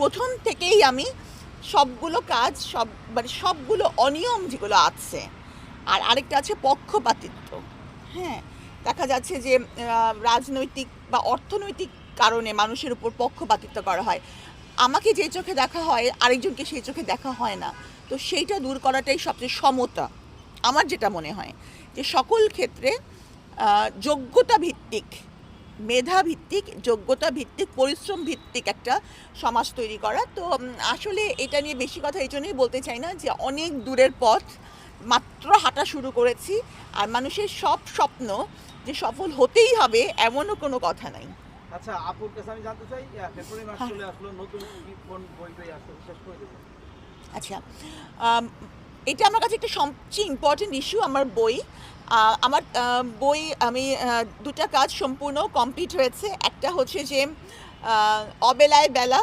প্রথম থেকেই আমি সবগুলো কাজ, সব মানে সবগুলো অনিয়ম যেগুলো আছে, আর আরেকটা আছে পক্ষপাতিত্ব। হ্যাঁ দেখা যাচ্ছে যে রাজনৈতিক বা অর্থনৈতিক কারণে মানুষের উপর পক্ষপাতিত্ব করা হয়। আমাকে যে চোখে দেখা হয়, আরেকজনকে সেই চোখে দেখা হয় না। তো সেইটা দূর করাটাই সবচেয়ে সমতা, আমার যেটা মনে হয়। যে সকল ক্ষেত্রে যোগ্যতা ভিত্তিক মেধা ভিত্তিক যোগ্যতা ভিত্তিক পরিশ্রম ভিত্তিক একটা সমাজ তৈরি করা। তো আসলে এটা নিয়ে বেশি কথা এই জন্যই বলতে চাই না যে অনেক দূরের পথ মাত্র হাঁটা শুরু করেছি আর মানুষের সব স্বপ্ন যে সফল হতেই হবে এমনও কোনো কথা নাই। আচ্ছা আপুর কাছে আমি জানতে চাই ফেব্রুয়ারি মাস হ্যাঁ। চলে আসলো নতুন কি কোন বই আসলো শেষ করে দেবেন আচ্ছা এটা আমার কাছে একটা সবচেয়ে ইম্পর্টেন্ট ইস্যু আমার বই। আমার বই, আমি দুটা কাজ সম্পূর্ণ কমপ্লিট হয়েছে। একটা হচ্ছে যে অবেলায় বেলা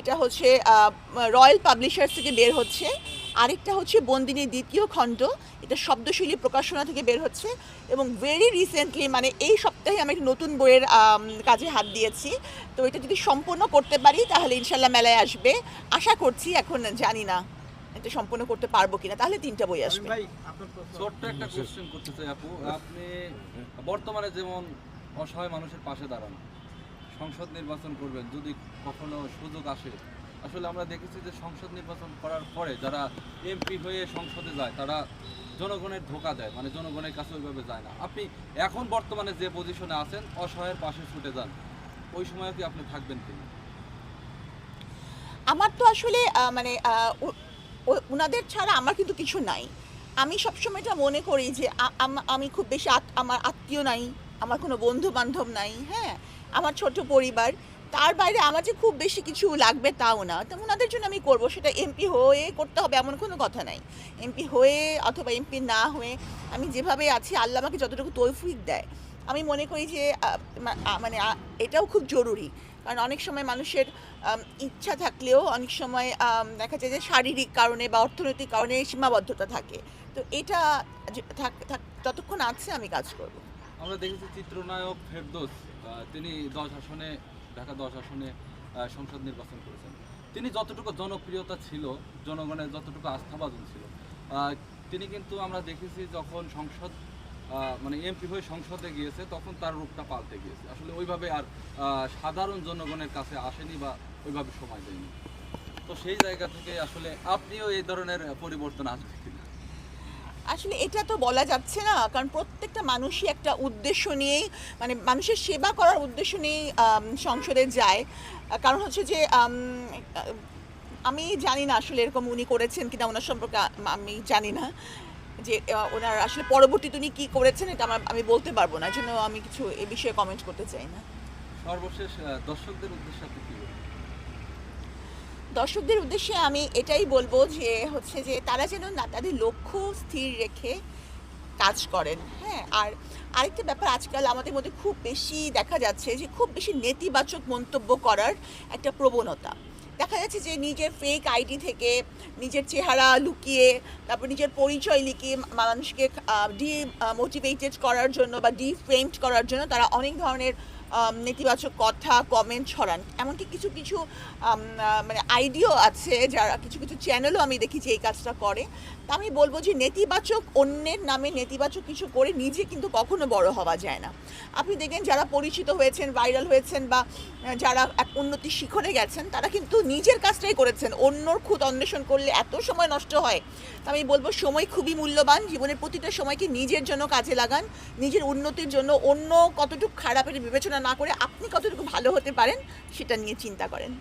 এটা হচ্ছে রয়্যাল পাবলিশার্স থেকে বের হচ্ছে। আরেকটা হচ্ছে বন্দিনী দ্বিতীয় খণ্ড, এটা শব্দশৈলী প্রকাশনা থেকে বের হচ্ছে। এবং ভেরি রিসেন্টলি মানে এই সপ্তাহে আমি একটা নতুন বইয়ের কাজে হাত দিয়েছি। তো এটা যদি সম্পূর্ণ করতে পারি, তাহলে ইনশাল্লাহ মেলায় আসবে। আশা করছি, এখন জানি না। এটা সম্পূর্ণ করতে পারব কিনা তাহলে তিনটা বই আসবে। ভাই ছোট্ট একটা কোশ্চেন করতে চাই আপু। আপনি বর্তমানে যেমন অসহায় মানুষের পাশে দাঁড়ান সংসদ নির্বাচন করবেন যদি কখনো সুযোগ আসে আসলে আমরা দেখেছি যে সংসদ নির্বাচন করার পরে যারা এমপি হয়ে সংসদে যায় তারা জনগণের ধোকা দেয় মানে জনগণের কাছে ওইভাবে যায় না। আপনি এখন বর্তমানে যে পজিশনে আছেন অসহায়ের পাশে ছুটে যান ওই সময় কি আপনি থাকবেন কিনা? আমার তো আসলে মানে ওনাদের ছাড়া আমার কিন্তু কিছু নাই। আমি সবসময় এটা মনে করি যে আমি খুব বেশি আমার আত্মীয় নাই, আমার কোনো বন্ধু বান্ধব নাই হ্যাঁ? আমার ছোট পরিবার, তার বাইরে আমার যে খুব বেশি কিছু লাগবে তাও না। তো ওনাদের জন্য আমি করব, সেটা এমপি হয়ে করতে হবে এমন কোনো কথা নাই। এমপি হয়ে অথবা এমপি না হয়ে আমি যেভাবে আছি, আল্লাহ আমাকে যতটুকু তৌফিক দেয়। আমি মনে করি যে মানে এটাও খুব জরুরি। কারণ অনেক সময় মানুষের ইচ্ছা থাকলেও অনেক সময় দেখা যায় যে শারীরিক কারণে বা অর্থনৈতিক কারণে সীমাবদ্ধতা থাকে। তো এটা যতক্ষণ আছে আমি কাজ করব। আমরা দেখেছি চিত্রনায়ক ফেরদোস তিনি দশ আসনে, ঢাকা দশ আসনে সংসদ নির্বাচন করেছেন। তিনি যতটুকু জনপ্রিয়তা ছিল, জনগণের যতটুকু আস্থাভাজন ছিল তিনি কিন্তু আমরা দেখেছি যখন সংসদ মানে এমপি হয়ে সংসদে গিয়েছে, তখন তার রূপটা পাল্টে গিয়েছে। আসলে ওইভাবে আর সাধারণ জনগণের কাছে আসেনি বা ওইভাবে সময় দেয়নি। তো সেই জায়গা থেকে আসলে আপনিও এই ধরনের পরিবর্তন আসবে কিনা? আসলে এটা তো বলা যাচ্ছে না, কারণ প্রত্যেকটা মানুষই একটা উদ্দেশ্য নিয়েই মানে মানুষের সেবা করার উদ্দেশ্য নিয়েই সংসদে যায়। কারণ হচ্ছে যে, আমি জানি না আসলে এরকম উনি করেছেন কিনা, ওনার সম্পর্কে আমি জানি না। যে ওনার আসলে পরবর্তীতে উনি কী করেছেন এটা আমার আমি বলতে পারব না। জন্য আমি কিছু এ বিষয়ে কমেন্ট করতে চাই না। সর্বশেষ দর্শকদের উদ্দেশ্যে আপনি কি দর্শকদের উদ্দেশ্যে আমি এটাই বলব যে হচ্ছে যে তারা যেন না তাদের লক্ষ্য স্থির রেখে কাজ করেন। হ্যাঁ আর আরেকটা ব্যাপার আজকাল আমাদের মধ্যে খুব বেশি দেখা যাচ্ছে যে খুব বেশি নেতিবাচক মন্তব্য করার একটা প্রবণতা। দেখা যাচ্ছে যে নিজের ফেক আইডি থেকে নিজের চেহারা লুকিয়ে, তারপর নিজের পরিচয় লিখিয়ে মানুষকে ডি মোটিভেটেড করার জন্য বা ডিফ্রেমড করার জন্য তারা অনেক ধরনের নেতিবাচক কথা কমেন্ট ছড়ান। এমনকি কিছু কিছু মানে আইডিও আছে, যারা কিছু কিছু চ্যানেলও আমি দেখি যে এই কাজটা করে। তা আমি বলব যে নেতিবাচক, অন্যের নামে নেতিবাচক কিছু করে নিজে কিন্তু কখনো বড় হওয়া যায় না। আপনি দেখেন যারা পরিচিত হয়েছেন ভাইরাল হয়েছেন বা যারা এক উন্নতির শিখরে গেছেন, তারা কিন্তু নিজের কাজটাই করেছেন। অন্যর খুদ অন্বেষণ করলে এত সময় নষ্ট হয়। তা আমি বলব সময় খুবই মূল্যবান। জীবনের প্রতিটা সময়কে নিজের জন্য কাজে লাগান। নিজের উন্নতির জন্য অন্য কতটুকু খারাপের বিবেচনা না করে আপনি কতটুকু ভালো হতে পারেন সেটা নিয়ে চিন্তা করেন।